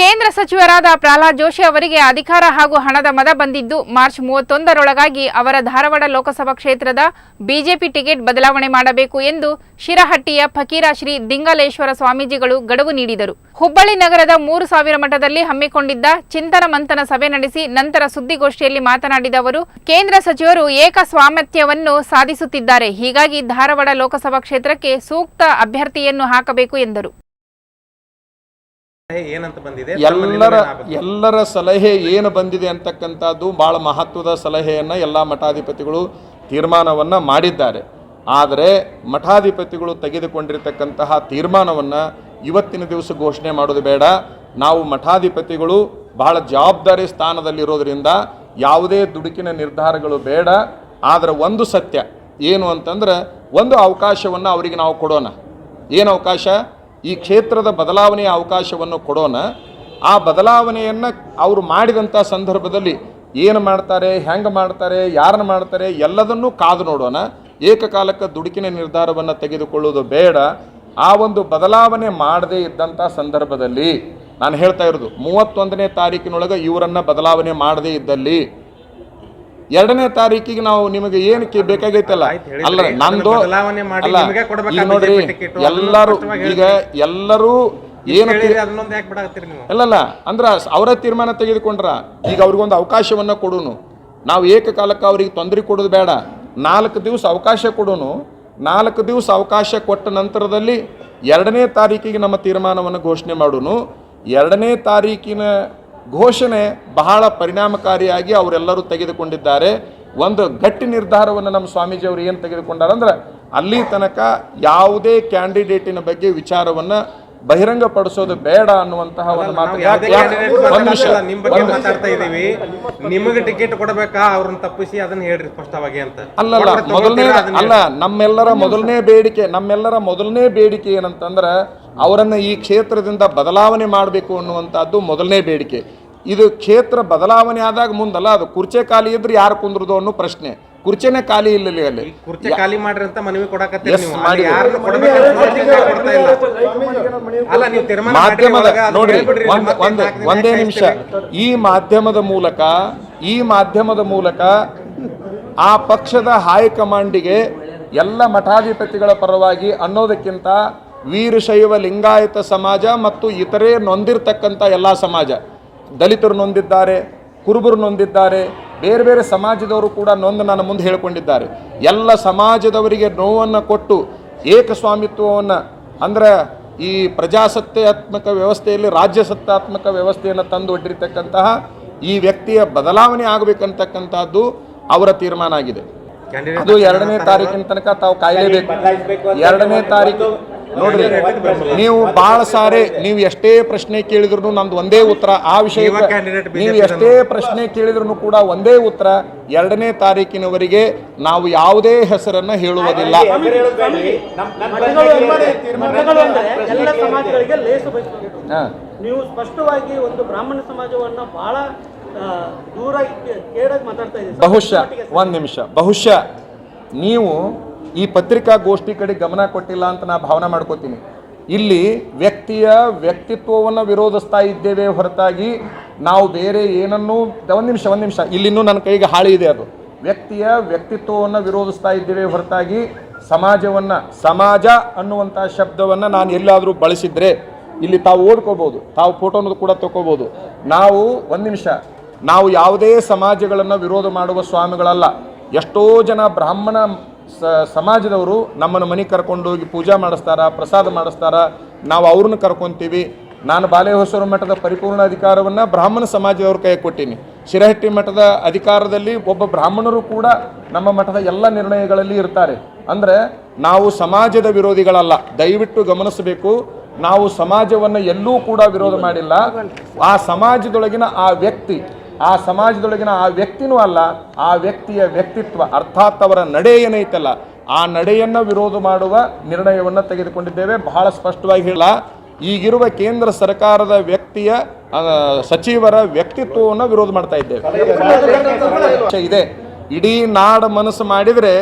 ಕೇಂದ್ರ ಸಚಿವರಾದ ಪ್ರಹ್ಲಾದ್ ಜೋಶಿ ಅವರಿಗೆ ಅಧಿಕಾರ ಹಾಗೂ ಹಣದ ಮದ ಬಂದಿದ್ದು ಮಾರ್ಚ್ ಮೂವತ್ತೊಂದರೊಳಗಾಗಿ ಅವರ ಧಾರವಾಡ ಲೋಕಸಭಾ ಕ್ಷೇತ್ರದ ಬಿಜೆಪಿ ಟಿಕೆಟ್ ಬದಲಾವಣೆ ಮಾಡಬೇಕು ಎಂದು ಶಿರಹಟ್ಟಿಯ ಫಕೀರ ಶ್ರೀ ದಿಂಗಲೇಶ್ವರ ಸ್ವಾಮೀಜಿಗಳು ಗಡುವು ನೀಡಿದರು. ಹುಬ್ಬಳ್ಳಿ ನಗರದ ಮೂರು ಸಾವಿರ ಮಠದಲ್ಲಿ ಹಮ್ಮಿಕೊಂಡಿದ್ದ ಚಿಂತನ ಮಂಥನ ಸಭೆ ನಡೆಸಿ ನಂತರ ಸುದ್ದಿಗೋಷ್ಠಿಯಲ್ಲಿ ಮಾತನಾಡಿದ ಅವರು, ಕೇಂದ್ರ ಸಚಿವರು ಏಕಸ್ವಾಮತ್ಯವನ್ನು ಸಾಧಿಸುತ್ತಿದ್ದಾರೆ. ಹೀಗಾಗಿ ಧಾರವಾಡ ಲೋಕಸಭಾ ಕ್ಷೇತ್ರಕ್ಕೆ ಸೂಕ್ತ ಅಭ್ಯರ್ಥಿಯನ್ನು ಹಾಕಬೇಕು ಎಂದರು. ಏನಂತ ಬಂದಿದೆ? ಎಲ್ಲರ ಎಲ್ಲರ ಸಲಹೆ ಏನು ಬಂದಿದೆ ಅಂತಕ್ಕಂಥದ್ದು ಭಾಳ ಮಹತ್ವದ ಸಲಹೆಯನ್ನು ಎಲ್ಲ ಮಠಾಧಿಪತಿಗಳು ತೀರ್ಮಾನವನ್ನು ಮಾಡಿದ್ದಾರೆ. ಆದರೆ ಮಠಾಧಿಪತಿಗಳು ತೆಗೆದುಕೊಂಡಿರ್ತಕ್ಕಂತಹ ತೀರ್ಮಾನವನ್ನು ಇವತ್ತಿನ ದಿವಸ ಘೋಷಣೆ ಮಾಡೋದು ಬೇಡ. ನಾವು ಮಠಾಧಿಪತಿಗಳು ಬಹಳ ಜವಾಬ್ದಾರಿ ಸ್ಥಾನದಲ್ಲಿರೋದ್ರಿಂದ ಯಾವುದೇ ದುಡುಕಿನ ನಿರ್ಧಾರಗಳು ಬೇಡ. ಆದರೆ ಒಂದು ಸತ್ಯ ಏನು ಅಂತಂದ್ರೆ ಒಂದು ಅವಕಾಶವನ್ನು ಅವರಿಗೆ ನಾವು ಕೊಡೋಣ. ಏನು ಅವಕಾಶ? ಈ ಕ್ಷೇತ್ರದ ಬದಲಾವಣೆಯ ಅವಕಾಶವನ್ನು ಕೊಡೋಣ. ಆ ಬದಲಾವಣೆಯನ್ನು ಅವರು ಮಾಡಿದಂಥ ಸಂದರ್ಭದಲ್ಲಿ ಏನು ಮಾಡ್ತಾರೆ, ಹೆಂಗೆ ಮಾಡ್ತಾರೆ ಯಾರನ್ನ ಮಾಡ್ತಾರೆ ಎಲ್ಲದನ್ನೂ ಕಾದು ನೋಡೋಣ. ಏಕಕಾಲಕ್ಕೆ ದುಡುಕಿನ ನಿರ್ಧಾರವನ್ನು ತೆಗೆದುಕೊಳ್ಳೋದು ಬೇಡ. ಆ ಒಂದು ಬದಲಾವಣೆ ಮಾಡದೇ ಇದ್ದಂಥ ಸಂದರ್ಭದಲ್ಲಿ ನಾನು ಹೇಳ್ತಾ ಇರೋದು, ಮೂವತ್ತೊಂದನೇ ತಾರೀಕಿನೊಳಗೆ ಇವರನ್ನು ಬದಲಾವಣೆ ಮಾಡದೇ ಇದ್ದಲ್ಲಿ ಎರಡನೇ ತಾರೀಕಿಗೆ ನಾವು ನಿಮಗೆ ಏನಕ್ಕೆ ಬೇಕಾಗೈತಲ್ಲ? ಅಲ್ಲ ನಂದು ಅಲ್ಲ ನೋಡ್ರಿ ಎಲ್ಲರೂ ಈಗ ಎಲ್ಲರೂ ಏನು ಅಲ್ಲಲ್ಲ ಅಂದ್ರ ಅವರ ತೀರ್ಮಾನ ತೆಗೆದುಕೊಂಡ್ರ ಈಗ ಅವ್ರಿಗೊಂದು ಅವಕಾಶವನ್ನ ಕೊಡೋನು. ನಾವು ಏಕಕಾಲಕ್ಕೆ ಅವ್ರಿಗೆ ತೊಂದರೆ ಕೊಡೋದು ಬೇಡ. ನಾಲ್ಕು ದಿವಸ ಅವಕಾಶ ಕೊಡೋನು. ನಾಲ್ಕು ದಿವಸ ಅವಕಾಶ ಕೊಟ್ಟ ನಂತರದಲ್ಲಿ ಎರಡನೇ ತಾರೀಕಿಗೆ ನಮ್ಮ ತೀರ್ಮಾನವನ್ನು ಘೋಷಣೆ ಮಾಡೋನು. ಎರಡನೇ ತಾರೀಕಿನ ಘೋಷಣೆ ಬಹಳ ಪರಿಣಾಮಕಾರಿಯಾಗಿ ಅವರೆಲ್ಲರೂ ತೆಗೆದುಕೊಂಡಿದ್ದಾರೆ. ಒಂದು ಗಟ್ಟಿ ನಿರ್ಧಾರವನ್ನು ನಮ್ಮ ಸ್ವಾಮೀಜಿ ಅವರು ಏನು ತೆಗೆದುಕೊಂಡಾರಂದ್ರೆ ಅಲ್ಲಿ ತನಕ ಯಾವುದೇ ಕ್ಯಾಂಡಿಡೇಟಿನ ಬಗ್ಗೆ ವಿಚಾರವನ್ನು ಬಹಿರಂಗಪಡಿಸೋದು ಬೇಡ ಅನ್ನುವಂತಹ ಒಂದು ಮಾತು. ಮಾತಾಡ್ತಿಲ್ಲ, ಬಗ್ಗೆ ಮಾತಾಡ್ತಾ ಇದೀವಿ ನಿಮಗೆ ಟಿಕೆಟ್ ಕೊಡಬೇಕಾ? ಅವ್ರನ್ನ ತಪ್ಪಿಸಿ ಅದನ್ನ ಹೇಳ್ರಿ ಸ್ಪಷ್ಟವಾಗಿ ಅಂತ. ಅಲ್ಲ ಮೊದಲನೇ ಅಲ್ಲ ನಮ್ಮೆಲ್ಲರ ಮೊದಲನೇ ಬೇಡಿಕೆ ನಮ್ಮೆಲ್ಲರ ಮೊದಲನೇ ಬೇಡಿಕೆ ಏನಂತಂದ್ರೆ ಅವರನ್ನ ಈ ಕ್ಷೇತ್ರದಿಂದ ಬದಲಾವಣೆ ಮಾಡಬೇಕು ಅನ್ನುವಂಥದ್ದು ಮೊದಲನೇ ಬೇಡಿಕೆ. ಇದು ಕ್ಷೇತ್ರ ಬದಲಾವಣೆ ಆದಾಗ ಮುಂದಲ್ಲ ಅದು ಕುರ್ಚೆ ಖಾಲಿ ಇದ್ರೆ ಯಾರು ಕುಂದ್ರದು ಅನ್ನೋ ಪ್ರಶ್ನೆ. ಕುರ್ಚೆನೇ ಖಾಲಿ ಇಲ್ಲ ಅಲ್ಲಿ. ಕುರ್ಚೆ ಖಾಲಿ ಮಾಡ್ರಿ ಅಂತ ಮನವಿ ಒಂದ್ ಒಂದೇ ನಿಮಿಷ. ಈ ಮಾಧ್ಯಮದ ಮೂಲಕ ಈ ಮಾಧ್ಯಮದ ಮೂಲಕ ಆ ಪಕ್ಷದ ಹೈಕಮಾಂಡಿಗೆ ಎಲ್ಲ ಮಠಾಧಿಪತಿಗಳ ಪರವಾಗಿ ಅನ್ನೋದಕ್ಕಿಂತ ವೀರಶೈವ ಲಿಂಗಾಯತ ಸಮಾಜ ಮತ್ತು ಇತರೆ ನೊಂದಿರ್ತಕ್ಕಂಥ ಎಲ್ಲ ಸಮಾಜ. ದಲಿತರು ನೊಂದಿದ್ದಾರೆ ಕುರುಬರು ನೊಂದಿದ್ದಾರೆ ಬೇರೆ ಬೇರೆ ಸಮಾಜದವರು ಕೂಡ ನೊಂದು ನನ್ನ ಮುಂದೆ ಹೇಳಿಕೊಂಡಿದ್ದಾರೆ. ಎಲ್ಲ ಸಮಾಜದವರಿಗೆ ನೋವನ್ನು ಕೊಟ್ಟು ಏಕಸ್ವಾಮಿತ್ವವನ್ನು ಅಂದ್ರೆ ಈ ಪ್ರಜಾಸತ್ತಾತ್ಮಕ ವ್ಯವಸ್ಥೆಯಲ್ಲಿ ರಾಜ್ಯ ಸತ್ತಾತ್ಮಕ ವ್ಯವಸ್ಥೆಯನ್ನು ತಂದು ಒಡ್ಡಿರ್ತಕ್ಕಂತಹ ಈ ವ್ಯಕ್ತಿಯ ಬದಲಾವಣೆ ಆಗಬೇಕಂತಕ್ಕಂಥದ್ದು ಅವರ ತೀರ್ಮಾನ ಆಗಿದೆ. ಅದು ಎರಡನೇ ತಾರೀಕಿನ ತನಕ ತಾವು ಕಾಯಲೇಬೇಕು. ಎರಡನೇ ತಾರೀಕು ನೋಡ್ರಿ ನೀವು ಬಹಳ ಸಾರಿ ನೀವು ಎಷ್ಟೇ ಪ್ರಶ್ನೆ ಕೇಳಿದ್ರು ನಂದು ಒಂದೇ ಉತ್ತರ. ಆ ವಿಷಯ ನೀವು ಎಷ್ಟೇ ಪ್ರಶ್ನೆ ಕೇಳಿದ್ರು ಕೂಡ ಒಂದೇ ಉತ್ತರ. ಎರಡನೇ ತಾರೀಕಿನವರೆಗೆ ನಾವು ಯಾವುದೇ ಹೆಸರನ್ನ ಹೇಳುವುದಿಲ್ಲ. ನೀವು ಸ್ಪಷ್ಟವಾಗಿ ಒಂದು ಬ್ರಾಹ್ಮಣ ಸಮಾಜವನ್ನ ಬಹಳ ದೂರ ಮಾತಾಡ್ತಾ ಇದ್ದೀರಿ ಬಹುಶಃ ಒಂದು ನಿಮಿಷ. ಬಹುಶಃ ನೀವು ಈ ಪತ್ರಿಕಾಗೋಷ್ಠಿ ಕಡೆ ಗಮನ ಕೊಟ್ಟಿಲ್ಲ ಅಂತ ನಾ ಭಾವನೆ ಮಾಡ್ಕೋತೀನಿ. ಇಲ್ಲಿ ವ್ಯಕ್ತಿಯ ವ್ಯಕ್ತಿತ್ವವನ್ನು ವಿರೋಧಿಸ್ತಾ ಇದ್ದೇವೆ ಹೊರತಾಗಿ ನಾವು ಬೇರೆ ಏನನ್ನೂ, ಒಂದು ನಿಮಿಷ ಒಂದು ನಿಮಿಷ ಇಲ್ಲಿನೂ ನನ್ನ ಕೈಗೆ ಹಾಳಿ ಇದೆ ಅದು. ವ್ಯಕ್ತಿಯ ವ್ಯಕ್ತಿತ್ವವನ್ನು ವಿರೋಧಿಸ್ತಾ ಇದ್ದೇವೆ ಹೊರತಾಗಿ ಸಮಾಜವನ್ನು, ಸಮಾಜ ಅನ್ನುವಂಥ ಶಬ್ದವನ್ನು ನಾನು ಎಲ್ಲಾದರೂ ಬಳಸಿದ್ರೆ ಇಲ್ಲಿ ತಾವು ಓದ್ಕೋಬೋದು, ತಾವು ಫೋಟೋನೂ ಕೂಡ ತಗೋಬೋದು ನಾವು, ಒಂದು ನಿಮಿಷ, ನಾವು ಯಾವುದೇ ಸಮಾಜಗಳನ್ನು ವಿರೋಧ ಮಾಡುವ ಸ್ವಾಮಿಗಳಲ್ಲ. ಎಷ್ಟೋ ಜನ ಬ್ರಾಹ್ಮಣ ಸ ಸಮಾಜದವರು ನಮ್ಮನ್ನು ಮನೆಗೆ ಕರ್ಕೊಂಡೋಗಿ ಪೂಜಾ ಮಾಡಿಸ್ತಾರ, ಪ್ರಸಾದ ಮಾಡಿಸ್ತಾರ, ನಾವು ಅವ್ರನ್ನ ಕರ್ಕೊತೀವಿ. ನಾನು ಬಾಲೆಹೊಸೂರು ಮಠದ ಪರಿಪೂರ್ಣ ಅಧಿಕಾರವನ್ನು ಬ್ರಾಹ್ಮಣ ಸಮಾಜದವ್ರ ಕೈ ಕೊಟ್ಟೀನಿ. ಶಿರಹಟ್ಟಿ ಮಠದ ಅಧಿಕಾರದಲ್ಲಿ ಒಬ್ಬ ಬ್ರಾಹ್ಮಣರು ಕೂಡ ನಮ್ಮ ಮಠದ ಎಲ್ಲ ನಿರ್ಣಯಗಳಲ್ಲಿ ಇರ್ತಾರೆ. ಅಂದರೆ ನಾವು ಸಮಾಜದ ವಿರೋಧಿಗಳಲ್ಲ, ದಯವಿಟ್ಟು ಗಮನಿಸಬೇಕು. ನಾವು ಸಮಾಜವನ್ನು ಎಲ್ಲೂ ಕೂಡ ವಿರೋಧ ಮಾಡಿಲ್ಲ. ಆ ಸಮಾಜದೊಳಗಿನ ಆ ವ್ಯಕ್ತಿ ಆ ಸಮಾಜದೊಳಗಿನ ಆ ವ್ಯಕ್ತಿನೂ ಅಲ್ಲ, ಆ ವ್ಯಕ್ತಿಯ ವ್ಯಕ್ತಿತ್ವ, ಅರ್ಥಾತ್ ಅವರ ನಡೆ ಏನೈತಲ್ಲ ಆ ನಡೆಯನ್ನು ವಿರೋಧ ಮಾಡುವ ನಿರ್ಣಯವನ್ನು ತೆಗೆದುಕೊಂಡಿದ್ದೇವೆ. ಬಹಳ ಸ್ಪಷ್ಟವಾಗಿ ಹೇಳ ಈಗಿರುವ ಕೇಂದ್ರ ಸರ್ಕಾರದ ವ್ಯಕ್ತಿಯ ಸಚಿವರ ವ್ಯಕ್ತಿತ್ವವನ್ನು ವಿರೋಧ ಮಾಡ್ತಾ ಇದ್ದೇವೆ. ಇದೆ. ಇಡೀ ನಾಡ ಮನಸ್ಸು ಮಾಡಿದರೆ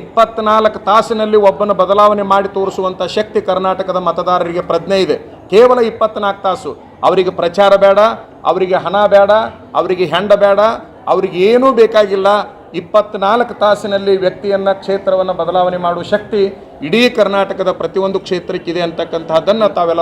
ಇಪ್ಪತ್ನಾಲ್ಕು ತಾಸಿನಲ್ಲಿ ಒಬ್ಬನ ಬದಲಾವಣೆ ಮಾಡಿ ತೋರಿಸುವಂಥ ಶಕ್ತಿ ಕರ್ನಾಟಕದ ಮತದಾರರಿಗೆ ಪ್ರಜ್ಞೆ ಇದೆ. ಕೇವಲ ಇಪ್ಪತ್ನಾಲ್ಕು ತಾಸು. ಅವರಿಗೆ ಪ್ರಚಾರ ಬೇಡ ಅವರಿಗೆ ಹಣ ಬೇಡ ಅವರಿಗೆ ಹೆಂಡ ಬೇಡ ಅವರಿಗೆ ಏನೂ ಬೇಕಾಗಿಲ್ಲ. ಇಪ್ಪತ್ನಾಲ್ಕು ತಾಸಿನಲ್ಲಿ ವ್ಯಕ್ತಿಯನ್ನು ಕ್ಷೇತ್ರವನ್ನು ಬದಲಾವಣೆ ಮಾಡುವ ಶಕ್ತಿ ಇಡೀ ಕರ್ನಾಟಕದ ಪ್ರತಿಯೊಂದು ಕ್ಷೇತ್ರಕ್ಕಿದೆ ಅಂತಕ್ಕಂತಹದ್ದನ್ನು ತಾವೆಲ್ಲ